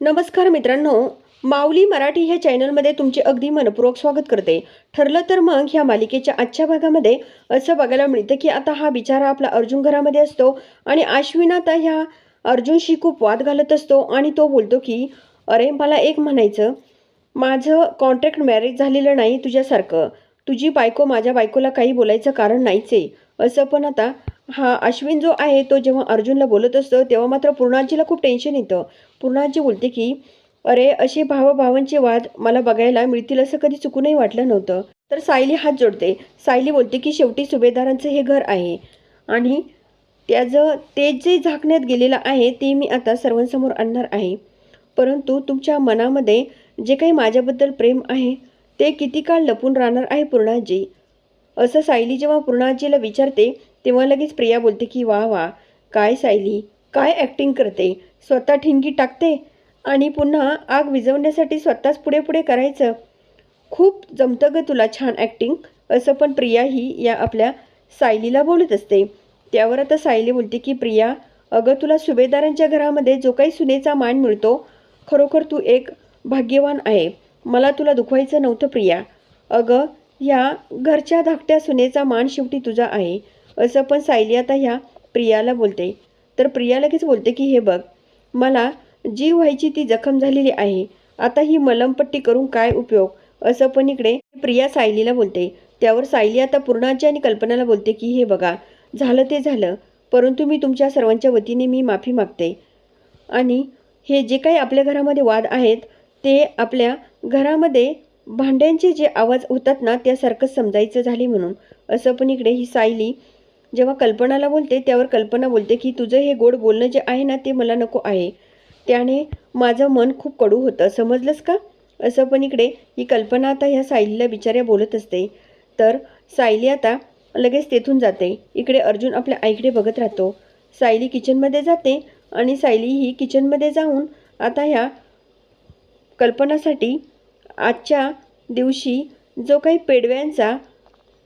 नमस्कार मित्रांनो माऊली मराठी ह्या चॅनलमध्ये तुमचे अगदी मनपूर्वक स्वागत करते. ठरलं तर मग ह्या मालिकेच्या आजच्या भागामध्ये असं बघायला मिळतं की आता हा बिचारा आपला अर्जुन घरामध्ये असतो आणि आश्विन आता ह्या अर्जुनशी खूप वाद घालत असतो आणि तो बोलतो की अरे मला एक म्हणायचं. माझं कॉन्ट्रॅक्ट मॅरेज झालेलं नाही तुझ्यासारखं. तुझी बायको माझ्या बायकोला काही बोलायचं कारण नाहीच आहे. असं पण आता हा अश्विन जो आहे तो जेव्हा अर्जुनला बोलत असतो तेव्हा मात्र पूर्णाजीला खूप टेन्शन येतं. पूर्णाजी बोलते की अरे असे भावाभावांचे वाद मला बघायला मिळतील असं कधी चुकूनही वाटलं नव्हतं तर सायली हात जोडते. सायली बोलते की शेवटी सुभेदारांचं हे घर आहे. आणि त्याचं ते जे झाकण्यात गेलेलं आहे ते मी आता सर्वांसमोर आणणार आहे. परंतु तुमच्या मनामध्ये जे काही माझ्याबद्दल प्रेम आहे ते किती काळ लपून राहणार आहे पूर्णाजी असं सायली जेव्हा पूर्णाजीला विचारते तेव्हा लगेच प्रिया बोलते की वा वा काय सायली काय ॲक्टिंग करते? स्वतः ठिणगी टाकते आणि पुन्हा आग विझवण्यासाठी स्वतःच पुढे पुढे करायचं. खूप जमतं ग तुला छान ॲक्टिंग असं पण प्रिया ही या आपल्या सायलीला बोलत असते. त्यावर आता सायली बोलते की प्रिया अगं तुला सुभेदारांच्या घरामध्ये जो काही सुनेचा मान मिळतो खरोखर तू एक भाग्यवान आहे. मला तुला दुखवायचं नव्हतं प्रिया. अगं ह्या घरच्या धाकट्या सुनेचा मान शेवटी तुझा आहे. असं पण सायली आता ह्या प्रियाला बोलते. तर प्रिया लगेच बोलते की हे बघ मला जी व्हायची ती जखम झालेली आहे. आता ही मलमपट्टी करून काय उपयोग? असं पण इकडे प्रिया सायलीला बोलते. त्यावर सायली आता पूर्णाची आणि कल्पनाला बोलते की हे बघा झालं ते झालं परंतु मी तुमच्या सर्वांच्या वतीने मी माफी मागते. आणि हे जे काही आपल्या घरामध्ये वाद आहेत ते आपल्या घरामध्ये भांड्यांचे जे आवाज होतात ना त्यासारखंच समजायचं झाले म्हणून. असं पण इकडे ही सायली जेव्हा कल्पनाला बोलते त्यावर कल्पना बोलते की तुझं हे गोड बोलणं जे आहे ना ते मला नको आहे. त्याने माझं मन खूप कडू होतं. समजलंस का? असं पण इकडे ही कल्पना आता ह्या सायलीला बिचाऱ्या बोलत असते. तर सायली आता लगेच तेथून जाते. इकडे अर्जुन आपल्या आईकडे बघत राहतो. सायली किचनमध्ये जाते आणि सायली ही किचनमध्ये जाऊन आता ह्या कल्पनासाठी आजच्या दिवशी जो काही पेडव्यांचा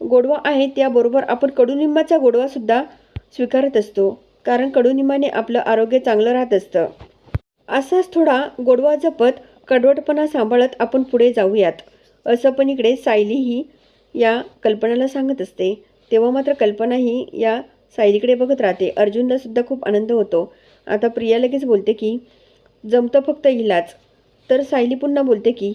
गोडवा आहे त्याबरोबर आपण कडुनिंबाचा गोडवासुद्धा स्वीकारत असतो कारण कडुनिंबाने आपलं आरोग्य चांगलं राहत असतं. असाच थोडा गोडवा जपत कडवटपणा सांभाळत आपण पुढे जाऊयात. असं पण इकडे सायली ही या कल्पनाला सांगत असते. तेव्हा मात्र कल्पना ही या सायलीकडे बघत राहते. अर्जुनलासुद्धा खूप आनंद होतो. आता प्रिया लगेच बोलते की जमतं फक्त हिलाच तर सायली पुन्हा बोलते की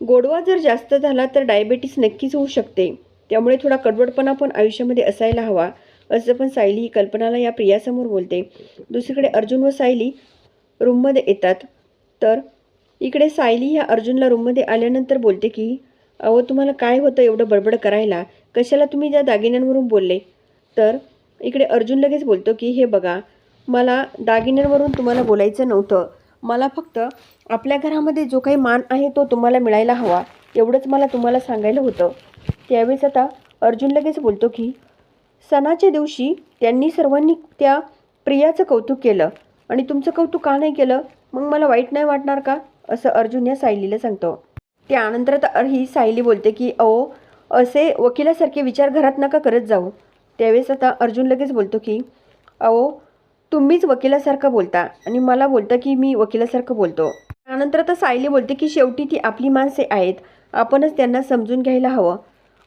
गोडवा जर जास्त झाला तर डायबेटीस नक्कीच होऊ शकते. त्यामुळे थोडा कडवटपणा पण आयुष्यामध्ये असायला हवा असं पण सायली ही कल्पनाला या प्रियासमोर बोलते. दुसरीकडे अर्जुन व सायली रूममध्ये येतात. तर इकडे सायली ह्या अर्जुनला रूममध्ये आल्यानंतर बोलते की अहो तुम्हाला काय होतं एवढं बडबड करायला? कशाला तुम्ही त्या दागिन्यांवरून बोलले? तर इकडे अर्जुन लगेच बोलतो की हे बघा मला दागिन्यांवरून तुम्हाला बोलायचं नव्हतं. मला फक्त आपल्या घरामध्ये जो काही मान आहे तो तुम्हाला मिळायला हवा. एवढंच मला तुम्हाला सांगायला होतं. त्यावेळेस आता अर्जुन लगेच बोलतो की सणाच्या दिवशी त्यांनी सर्वांनी त्या प्रियाचं कौतुक केलं. आणि तुमचं कौतुक का नाही केलं? मग मला वाईट नाही वाटणार का? असं अर्जुन या सायलीला सांगतो. त्यानंतर आता ही सायली बोलते की अहो असे वकिलासारखे विचार घरात नका करत जाऊ. त्यावेळेस आता अर्जुन लगेच बोलतो की अहो तुम्हीच वकिलासारखं बोलता आणि मला बोलता की मी वकिलासारखं बोलतो. त्यानंतर आता सायली बोलते की शेवटी ती आपली माणसे आहेत. आपणच त्यांना समजून घ्यायला हवं.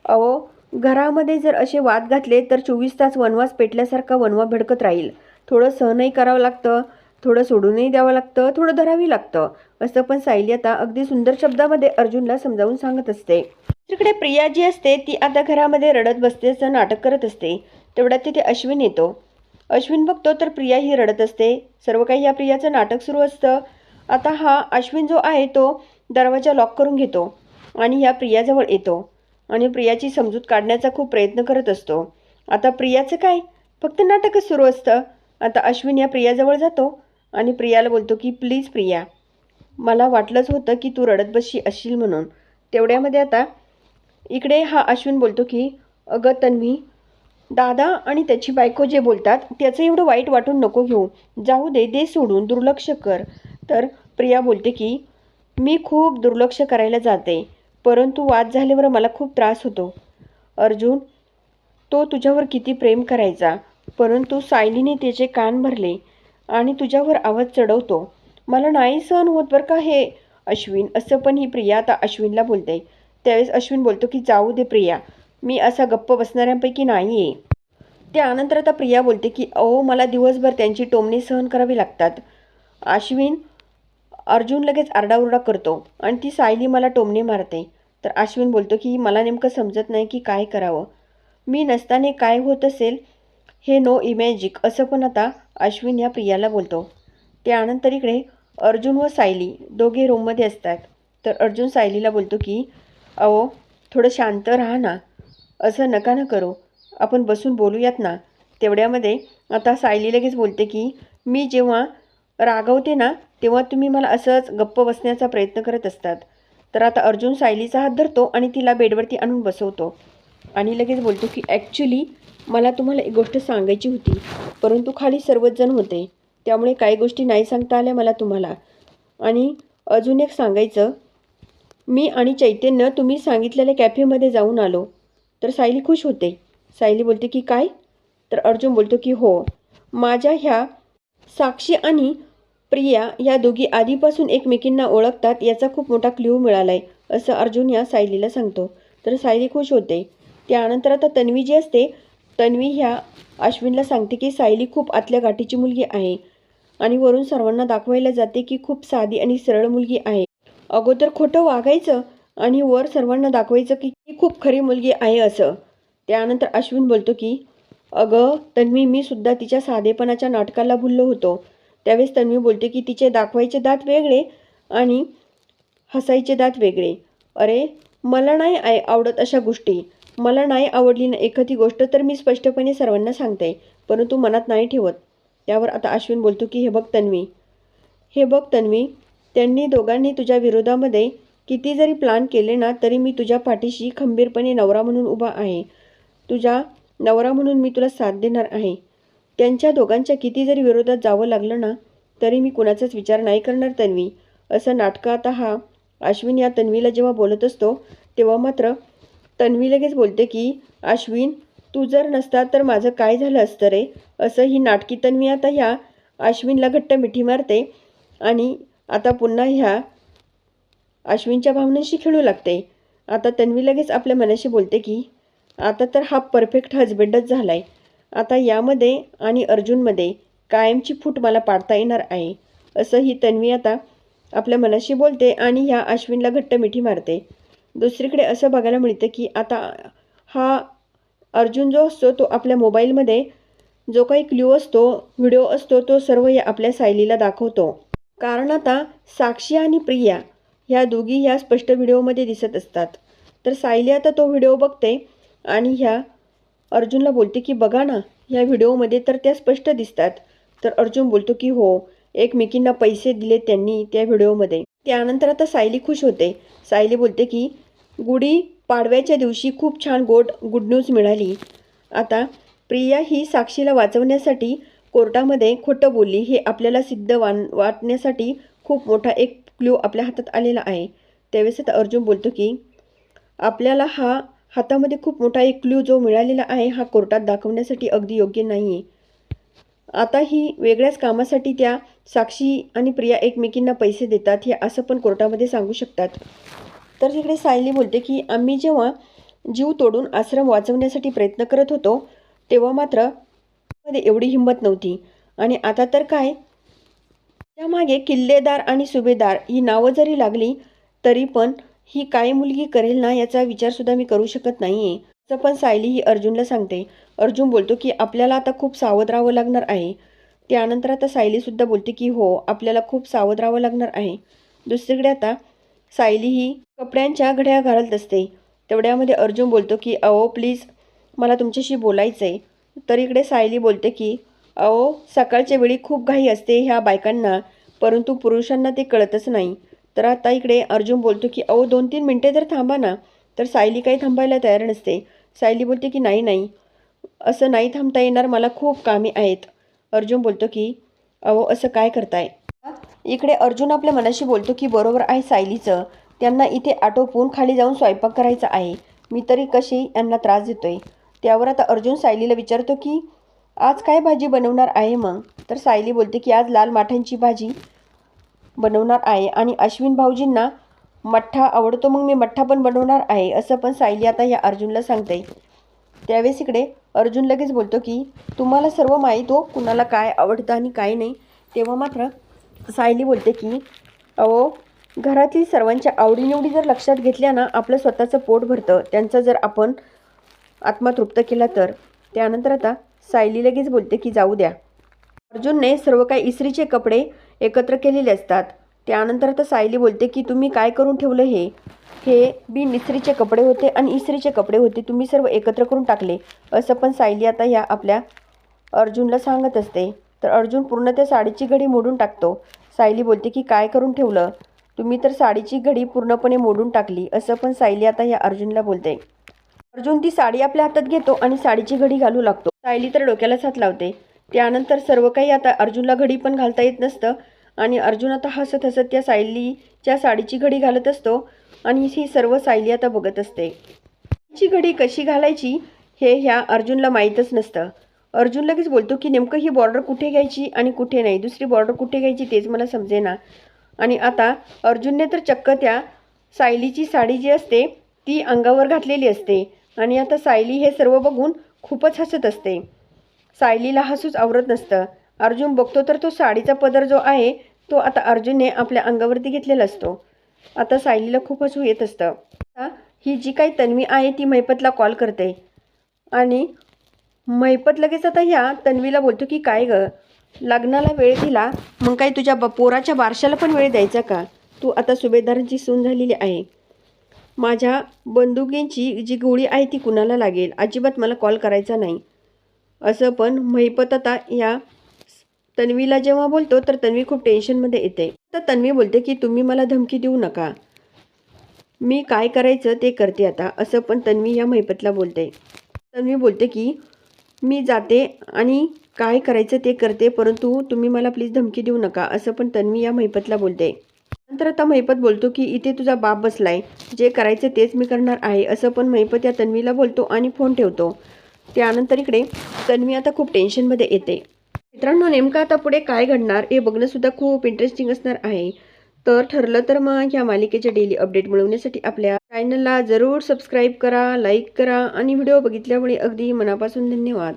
अहो घरामध्ये जर असे वाद घातले तर चोवीस तास वनवास पेटल्यासारखा वनवा भडकत राहील. थोडं सहनही करावं लागतं थोडं सोडूनही द्यावं लागतं थोडं धरावी लागतं असं पण सायली आता अगदी सुंदर शब्दामध्ये अर्जुनला समजावून सांगत असते. तिकडे प्रिया जी असते ती आता घरामध्ये रडत बसतेचं नाटक करत असते. तेवढ्यात तिथे अश्विन येतो. अश्विन बघतो तर प्रिया ही रडत असते. सर्व काही या प्रियाचं नाटक सुरू असतं. आता हा अश्विन जो आहे तो दरवाजा लॉक करून घेतो आणि ह्या प्रियाजवळ येतो. आणि प्रियाची समजूत काढण्याचा खूप प्रयत्न करत असतो. आता प्रियाचं काय? फक्त नाटकच सुरू असतं. आता अश्विन या प्रियाजवळ जातो आणि प्रियाला बोलतो की प्लीज प्रिया मला वाटलंच होतं की तू रडत बसशी असशील म्हणून. तेवढ्यामध्ये आता इकडे हा अश्विन बोलतो की अगं तन्वी दादा आणि त्याची बायको जे बोलतात त्याचं एवढं वाईट वाटून नको घेऊ. जाऊ दे दे सोडून दुर्लक्ष कर. तर प्रिया बोलते की मी खूप दुर्लक्ष करायला जाते. परंतु वाद झाल्यावर मला खूप त्रास होतो. अर्जुन तो तुझ्यावर किती प्रेम करायचा? परंतु सायलीने त्याचे कान भरले आणि तुझ्यावर आवाज चढवतो. मला नाही सहन होत बरं का हे? अश्विन असं पण ही प्रिया आता अश्विनला बोलते. त्यावेळेस अश्विन बोलतो की जाऊ दे प्रिया मी असा गप्प बसणाऱ्यांपैकी नाही आहे त्यानंतर आता प्रिया बोलते की अहो मला दिवसभर त्यांची टोमणे सहन करावी लागतात. अश्विन अर्जुन लगेच आरडाओरडा करतो आणि ती सायली मला टोमणे मारते. तर अश्विन बोलतो की मला नेमकं समजत नाही की काय करावं. मी नसताना काय होत असेल हे नो इमॅजिक असं पण आता अश्विन ह्या प्रियाला बोलतो. त्यानंतर इकडे अर्जुन व सायली दोघे रूममध्ये असतात. तर अर्जुन सायलीला बोलतो की अहो थोडं शांत राहा ना. असं नका ना करू. आपण बसून बोलूयात ना. तेवढ्यामध्ये आता सायली लगेच बोलते की मी जेव्हा रागवते ना तेव्हा तुम्ही मला असंच गप्प बसण्याचा प्रयत्न करत असतात. तर आता अर्जुन सायलीचा हात धरतो आणि तिला बेडवरती आणून बसवतो. आणि लगेच बोलतो की ॲक्च्युली मला तुम्हाला एक गोष्ट सांगायची होती. परंतु खाली सर्वच जण होते. त्यामुळे काही गोष्टी नाही सांगता आल्या मला तुम्हाला. आणि अजून एक सांगायचं. मी आणि चैतन्य तुम्ही सांगितलेल्या कॅफेमध्ये जाऊन आलो. तर सायली खुश होते. सायली बोलते की काय? तर अर्जुन बोलतो की हो. माझ्या ह्या साक्षी आणि प्रिया या दोघी आधीपासून एकमेकींना ओळखतात याचा खूप मोठा क्ल्यू मिळाला आहे असं अर्जुन या सायलीला सांगतो. तर सायली खुश होते. त्यानंतर आता तन्वी जी असते तन्वी ह्या अश्विनला सांगते की सायली खूप आतल्या गाठीची मुलगी आहे आणि वरून सर्वांना दाखवायला जाते की खूप साधी आणि सरळ मुलगी आहे. अगोदर खोटं वागायचं आणि वर सर्वांना दाखवायचं की खूप खरी मुलगी आहे असं. त्यानंतर अश्विन बोलतो की अगं तन्वी मी सुद्धा तिच्या साधेपणाच्या नाटकाला भुललो होतो. त्यावेळेस तन्वी बोलते की तिचे दाखवायचे दात वेगळे आणि हसायचे दात वेगळे. अरे मला नाही आय आवडत अशा गोष्टी. मला नाही आवडली ना एखादी गोष्ट तर मी स्पष्टपणे सर्वांना सांगते परंतु मनात नाही ठेवत. त्यावर आता अश्विन बोलतो की हे बघ तन्वी. हे बघ तन्वी त्यांनी दोघांनी तुझ्या विरोधामध्ये किती जरी प्लान केले ना तरी मी तुझ्या पाठीशी खंबीरपणे नवरा म्हणून उभा आहे. तुझा नवरा म्हणून मी तुला साथ देणार आहे. त्यांच्या दोघांच्या किती जरी विरोधात जावं लागलं ना तरी मी कुणाचाच विचार नाही करणार तन्वी. असं नाटकं आता हा अश्विन या तन्वीला जेव्हा बोलत असतो तेव्हा मात्र तन्वी लगेच बोलते की अश्विन तू जर नसता तर माझं काय झालं असतं रे? असं ही नाटकी तन्वी आता ह्या अश्विनला घट्ट मिठी मारते आणि आता पुन्हा ह्या अश्विनच्या भावनांशी खेळू लागते. आता तन्वी लगेच आपल्या मनाशी बोलते की आता तर हा परफेक्ट हजबंडच झाला आहे आता यामध्ये आणि अर्जुनमध्ये कायमची फूट मला पाडता येणार आहे असं ही तन्वी आता आपल्या मनाशी बोलते आणि ह्या अश्विनला घट्ट मिठी मारते. दुसरीकडे असं बघायला मिळतं की आता हा अर्जुन जो असतो तो आपल्या मोबाईलमध्ये जो काही क्ल्यू असतो व्हिडिओ असतो तो सर्व या आपल्या सायलीला दाखवतो. कारण आता साक्षी आणि प्रिया ह्या दोघी ह्या स्पष्ट व्हिडिओमध्ये दिसत असतात. तर सायली आता तो व्हिडिओ बघते आणि ह्या अर्जुनला बोलते की बघा ना या व्हिडिओमध्ये तर त्या स्पष्ट दिसतात. तर अर्जुन बोलतो की हो एकमेकींना पैसे दिले त्यांनी त्या व्हिडिओमध्ये. त्यानंतर आता सायली खुश होते. सायली बोलते की गुढी पाडव्याच्या दिवशी खूप छान गोड गुड न्यूज मिळाली. आता प्रिया ही साक्षीला वाचवण्यासाठी कोर्टामध्ये खोटं बोलली. हे आपल्याला सिद्ध वान वाटण्यासाठी खूप मोठा एक क्ल्यू आपल्या हातात आलेला आहे. त्यावेळेस आता अर्जुन बोलतो की आपल्याला हा हातामध्ये खूप मोठा एक क्ल्यू जो मिळालेला आहे हा कोर्टात दाखवण्यासाठी अगदी योग्य नाही आहे आता ही वेगळ्याच कामासाठी त्या साक्षी आणि प्रिया एकमेकींना पैसे देतात हे असं पण कोर्टामध्ये सांगू शकतात. तर तिकडे सायली बोलते की आम्ही जेव्हा जीव तोडून आश्रम वाचवण्यासाठी प्रयत्न करत होतो तेव्हा मात्रमध्ये एवढी हिंमत नव्हती. आणि आता तर काय? त्यामागे किल्लेदार आणि सुभेदार ही नावं जरी लागली तरी पण ही काय मुलगी करेल ना याचा विचारसुद्धा मी करू शकत नाही आहे असं पण सायली ही अर्जुनला सांगते. अर्जुन बोलतो की आपल्याला आता खूप सावध राहावं लागणार आहे. त्यानंतर आता सायलीसुद्धा बोलते की हो आपल्याला खूप सावध राहावं लागणार आहे. दुसरीकडे आता सायली ही कपड्यांच्या घड्या घालत असते. तेवढ्यामध्ये अर्जुन बोलतो की अहो प्लीज मला तुमच्याशी बोलायचं आहे तर इकडे सायली बोलते की अहो सकाळच्या वेळी खूप घाई असते ह्या बायकांना परंतु पुरुषांना ते कळतच नाही. तर आता इकडे अर्जुन बोलतो की अहो दोन तीन मिनटे तर थांबा ना तर सायली काही थांबायला तयार नसते. सायली बोलते की नाही नाही असं नाही थांबता येणार मला खूप कामे आहेत. अर्जुन बोलतो की अहो असं काय करताय? इकडे अर्जुन आपल्या मनाशी बोलतो की बरोबर आहे सायलीचं त्यांना इथे आटोपून खाली जाऊन स्वयंपाक करायचा आहे. मी तरी कशी यांना त्रास देतोय? त्यावर आता अर्जुन सायलीला विचारतो की आज काय भाजी बनवणार आहे मग? तर सायली बोलते की आज लाल माठांची भाजी. बनवणार आहे. आणि अश्विन भाऊजींना मठ्ठा आवडतो मग मी मठ्ठा पण बनवणार आहे असं पण सायली आता या अर्जुनला सांगते. त्यावेळेस इकडे अर्जुन लगेच बोलतो की तुम्हाला सर्व माहीत हो कुणाला काय आवडतं आणि काय नाही. तेव्हा मात्र सायली बोलते की अहो घरातील सर्वांच्या आवडीनिवडी जर लक्षात घेतल्या ना आपलं स्वतःचं पोट भरतं. त्यांचा जर आपण आत्मा तृप्त केला तर. त्यानंतर आता सायली लगेच बोलते की जाऊ द्या. अर्जुनने सर्व काही इस्त्रीचे कपडे एकत्र केलेले असतात. त्यानंतर आता सायली बोलते की तुम्ही काय करून ठेवलं हे? हे बिन इस्त्रीचे कपडे होते आणि इस्त्रीचे कपडे होते. तुम्ही सर्व एकत्र करून टाकले. असं पण सायली आता ह्या आपल्या अर्जुनला सांगत असते. तर अर्जुन पूर्ण त्या साडीची घडी मोडून टाकतो. सायली बोलते की काय करून ठेवलं? तुम्ही तर साडीची घडी पूर्णपणे मोडून टाकली. असं पण सायली आता ह्या अर्जुनला बोलते. अर्जुन ती साडी आपल्या हातात घेतो आणि साडीची घडी घालू लागतो. सायली तर डोक्यालाच हात लावते. त्यानंतर सर्व काही आता अर्जुनला घडी पण घालता येत नसतं. आणि अर्जुन आता हसत हसत त्या सायलीच्या साडीची घडी घालत असतो आणि ही सर्व सायली आता बघत असते. ची घडी कशी घालायची हे ह्या अर्जुनला माहीतच नसतं. अर्जुन लगेच बोलतो की नेमकं ही बॉर्डर कुठे घ्यायची आणि कुठे नाही? दुसरी बॉर्डर कुठे घ्यायची तेच मला समजेना. आणि आता अर्जुनने तर चक्क त्या सायलीची साडी जी असते ती अंगावर घातलेली असते. आणि आता सायली हे सर्व बघून खूपच हसत असते. सायलीला हसूच आवरत नसतं. अर्जुन बघतो तर तो साडीचा पदर जो आहे तो आता अर्जुनने आपल्या अंगावरती घेतलेला असतो. आता सायलीला खूप हसू येत असतं. ही जी काही तन्वी आहे ती मैपतला कॉल करते. आणि मैपत लगेच आता ह्या तन्वीला बोलतो की काय ग? लग्नाला वेळ दिला मग काय तुझ्या ब पोराच्या बारशाला पण वेळ द्यायचा का? तू आता सुभेदारांची सून झालेली आहे. माझ्या बंदुकींची जी गोळी आहे ती कुणाला लागेल? अजिबात मला कॉल करायचा नाही. असं पण महिपत आता या तन्वीला जेव्हा बोलतो तर तन्वी खूप टेन्शनमध्ये येते. तर तन्वी बोलते की तुम्ही मला धमकी देऊ नका. मी काय करायचं ते करते आता असं पण तन्वी या महिपतला बोलते. तन्वी बोलते की मी जाते आणि काय करायचं ते करते परंतु तुम्ही मला प्लीज धमकी देऊ नका असं पण तन्वी या महिपतला बोलते. नंतर आता महिपत बोलतो की इथे तुझा बाप बसलाय. जे करायचं तेच मी करणार आहे असं पण महिपत या तन्वीला बोलतो आणि फोन ठेवतो. त्यानंतर इकडे तन्वी आता खूप टेन्शनमध्ये येते. मित्रांनो नेमकं आता पुढे काय घडणार हे बघणंसुद्धा खूप इंटरेस्टिंग असणार आहे. तर ठरलं तर मग ह्या मालिकेचे डेली अपडेट मिळवण्यासाठी आपल्या चॅनलला जरूर सबस्क्राईब करा लाईक करा आणि व्हिडिओ बघितल्यामुळे अगदी मनापासून धन्यवाद.